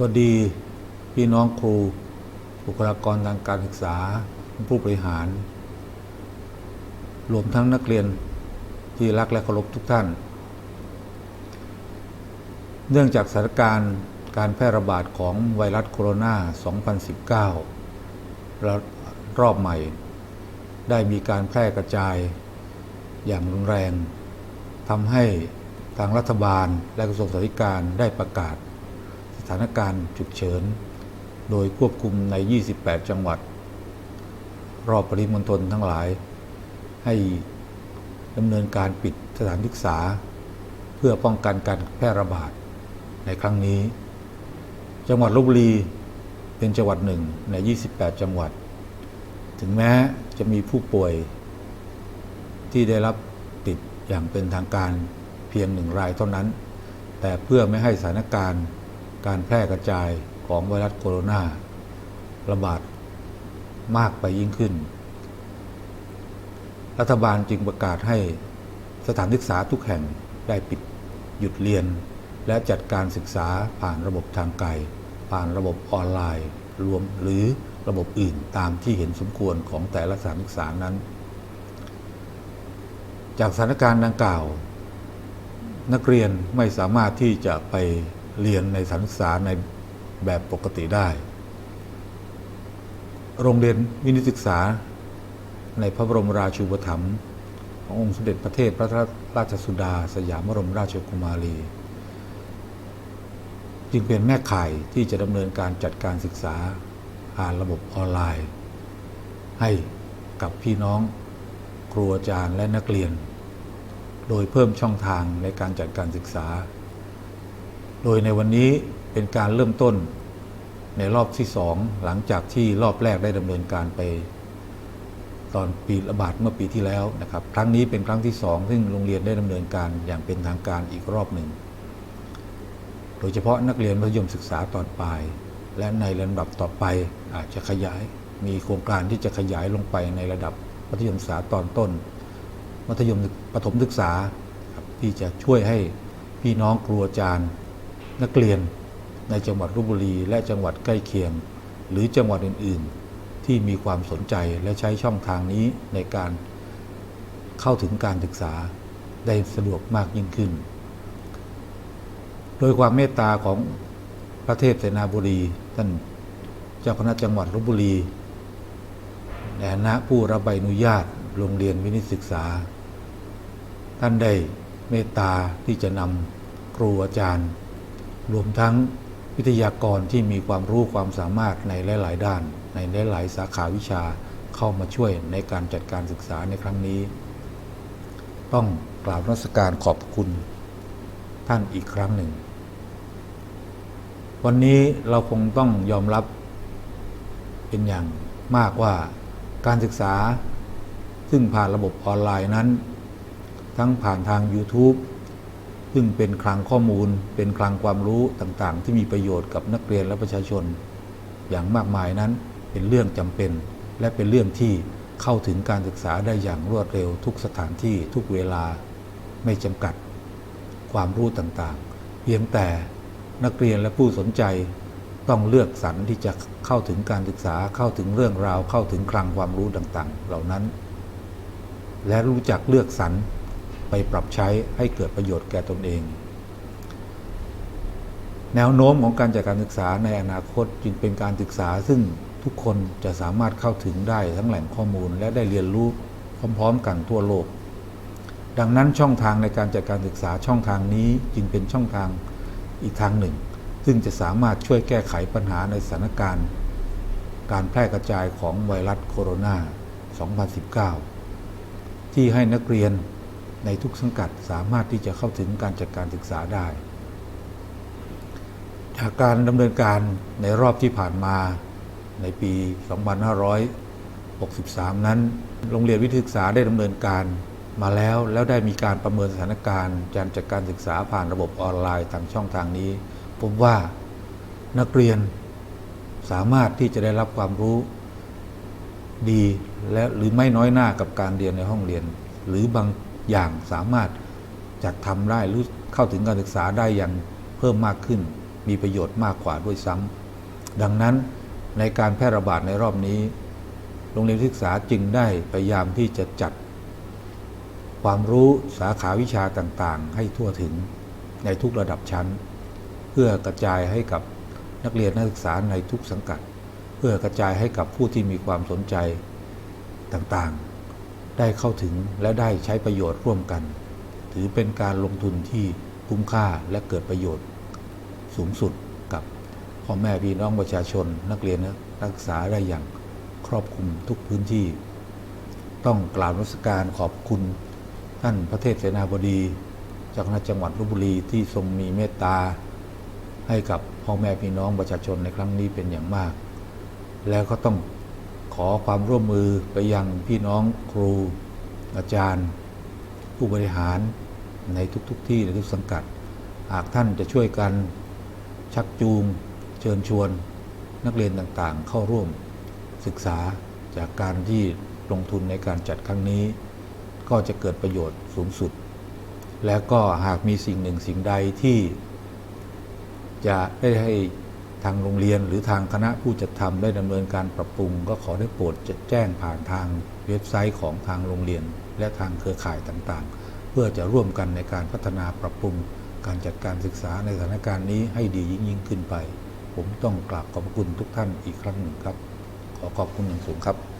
สวัสดีพี่น้องครูบุคลากรทางการศึกษาผู้บริหาร รวมทั้งนักเรียนที่รักและเคารพทุกท่าน เนื่องจากสถานการณ์การแพร่ระบาดของไวรัสโคโรนา 2019ระรอบใหม่ ได้มีการแพร่กระจายอย่างรุนแรงทำให้ทางรัฐบาลและกระทรวงสาธารณการได้ประกาศ ถานการณ์ฉุกเฉิน โดยควบคุมใน 28 จังหวัด รอบปริมณฑลทั้งหลาย ให้ดำเนินการปิดสถานศึกษา เพื่อป้องกันการแพร่ระบาดในครั้งนี้ จังหวัดลบบุรีเป็นจังหวัดหนึ่งใน 28 จังหวัด ถึงแม้จะมีผู้ป่วยที่ได้รับติดอย่างเป็นทางการเพียงหนึ่งรายเท่านั้น แต่เพื่อไม่ให้สถานการณ์ การแพร่กระจายของไวรัสโคโรนาระบาดมากไปยิ่งขึ้น รัฐบาลจึงประกาศให้สถานศึกษาทุกแห่งได้ปิดหยุดเรียน และจัดการศึกษาผ่านระบบทางไกล ผ่านระบบออนไลน์ รวมหรือระบบอื่นตามที่เห็นสมควรของแต่ละสถานศึกษานั้น จากสถานการณ์ดังกล่าว นักเรียนไม่สามารถที่จะไป เรียนในสถานศึกษาในแบบปกติได้ โรงเรียนวินิตศึกษาในพระบรมราชูปถัมภ์ขององค์สมเด็จพระเทพพระราชสุดา สยามบรมราชกุมารี จึงเป็นแม่ข่ายที่จะดำเนินการจัดการศึกษาผ่านระบบออนไลน์ ให้กับพี่น้องครูอาจารย์และนักเรียน โดยเพิ่มช่องทางในการจัดการศึกษา โดยในวันนี้เป็นการเริ่มต้นในรอบที่สองหลังจากที่รอบแรกได้ดำเนินการไป ตอนปีระบาดเมื่อปีที่แล้วนะครับ ครั้งนี้เป็นครั้งที่สองซึ่งโรงเรียนได้ดำเนินการอย่างเป็นทางการอีกรอบหนึ่ง โดยเฉพาะนักเรียนมัธยมศึกษาตอนปลาย และในลำดับต่อไปอาจจะขยาย มีโครงการที่จะขยายลงไปในระดับมัธยมศึกษาตอนต้น มัธยมประถมศึกษาที่จะช่วยให้พี่น้องครูอาจารย์ นักเรียนในจังหวัดลบบุรี และจังหวัดใกล้เคียง หรือจังหวัดอื่น ๆ ที่มีความสนใจและใช้ช่องทางนี้ในการเข้าถึงการศึกษาได้สะดวกมากยิ่งขึ้น โดยความเมตตาของพระเทพเสนาบุรีท่านเจ้าคณะจังหวัดลบบุรีในฐานะผู้รับใบอนุญาตโรงเรียนวินิตศึกษา ท่านได้เมตตาที่จะนำครูอาจารย์ รวมทั้งวิทยากรที่มีความรู้ความสามารถในหลาย ๆ ด้าน ในหลาย ๆ สาขาวิชาเข้ามาช่วยในการจัดการศึกษาในครั้งนี้ ต้องกราบนมัสการขอบคุณท่านอีกครั้งหนึ่ง วันนี้เราคงต้องยอมรับเป็นอย่างมากว่าการศึกษาซึ่งผ่านระบบออนไลน์นั้น ทั้งผ่านทาง YouTube ซึ่งเป็นคลังข้อมูล เป็นคลังความรู้ต่างๆ ที่มีประโยชน์กับนักเรียนและประชาชน อย่างมากมายนั้นเป็นเรื่องจำเป็น และเป็นเรื่องที่เข้าถึงการศึกษาได้อย่างรวดเร็วทุกสถานที่ทุกเวลาไม่จำกัดความรู้ต่างๆ เพียงแต่นักเรียนและผู้สนใจต้องเลือกสรรที่จะเข้าถึงการศึกษาเข้าถึงเรื่องราวเข้าถึงคลังความรู้ต่างๆ เหล่านั้น และรู้จักเลือกสรร ไปปรับใช้ให้เกิดประโยชน์แก่ตนเอง แนวโน้มของการจัดการศึกษาในอนาคตจึงเป็นการศึกษาซึ่งทุกคนจะสามารถเข้าถึงได้ทั้งแหล่งข้อมูลและได้เรียนรู้พร้อม ๆ กันทั่วโลก ดังนั้นช่องทางในการจัดการศึกษาช่องทางนี้จึงเป็นช่องทางอีกทางหนึ่ง ซึ่งจะสามารถช่วยแก้ไขปัญหาในสถานการณ์ การแพร่กระจายของไวรัสโคโรนา 2019 ที่ให้นักเรียน ในทุกสังกัดสามารถที่จะเข้าถึงการจัดการศึกษาได้ จากการดำเนินการในรอบที่ผ่านมาในปี 2563 นั้น โรงเรียนวิทยาศึกษาได้ดำเนินการมาแล้วแล้วได้มีการประเมินสถานการณ์การจัดการศึกษาผ่านระบบออนไลน์ทางช่องทางนี้พบว่านักเรียนสามารถที่จะได้รับความรู้ดีและหรือไม่น้อยหน้ากับการเรียนในห้องเรียน หรือบาง อย่างสามารถจัดทำได้หรือเข้าถึงการศึกษาได้อย่างเพิ่มมากขึ้น มีประโยชน์มากกว่าด้วยซ้ำดังนั้นในการแพร่ระบาดในรอบนี้ โรงเรียนศึกษาจึงได้พยายามที่จะจัด ความรู้สาขาวิชาต่างๆ ให้ทั่วถึงในทุกระดับชั้น เพื่อกระจายให้กับนักเรียนนักศึกษาในทุกสังกัด เพื่อกระจายให้กับผู้ที่มีความสนใจต่างๆ ได้เข้าถึงและได้ใช้ประโยชน์ร่วมกัน ถือเป็นการลงทุนที่คุ้มค่าและเกิดประโยชน์สูงสุดกับพ่อแม่พี่น้องประชาชน นักเรียนนักศึกษาได้อย่างครอบคลุมทุกพื้นที่ ต้องกล่าวนมัสการขอบคุณท่านพระเทพเสนาบดีจากนจังหวัดลบบุรีที่ทรงมีเมตตา ให้กับพ่อแม่พี่น้องประชาชนในครั้งนี้เป็นอย่างมาก แล้วก็ต้อง อความร่วมมือไปยังพี่น้องครูอาจารย์ ผู้บริหารในทุกๆทที่ในทุกสังกัด หากท่านจะช่วยกันชักจูง เชิญชวน นักเรียนต่างๆ เข้าร่วมศึกษาจากการที่ลงทุนในการจัดครั้งนี้ ก็จะเกิดประโยชน์สูงสุด แล้วก็หากมีสิ่งหนึ่งสิ่งใดที่จะได้ให้ ทางโรงเรียนหรือทางคณะผู้จัดทำได้ดำเนินการปรับปรุง ก็ขอได้โปรดจแจ้งผ่านทางเว็บไซต์ของทางโรงเรียน และทางเครือข่ายต่างๆ เพื่อจะร่วมกันในการพัฒนาปรับปรุง การจัดการศึกษาในสถานการณ์นี้ให้ดียิ่งยิ่งขึ้นไป ผมต้องกราบขอบคุณทุกท่านอีกครั้งหนึ่งครับ ขอขอบคุณอย่างสูงครับ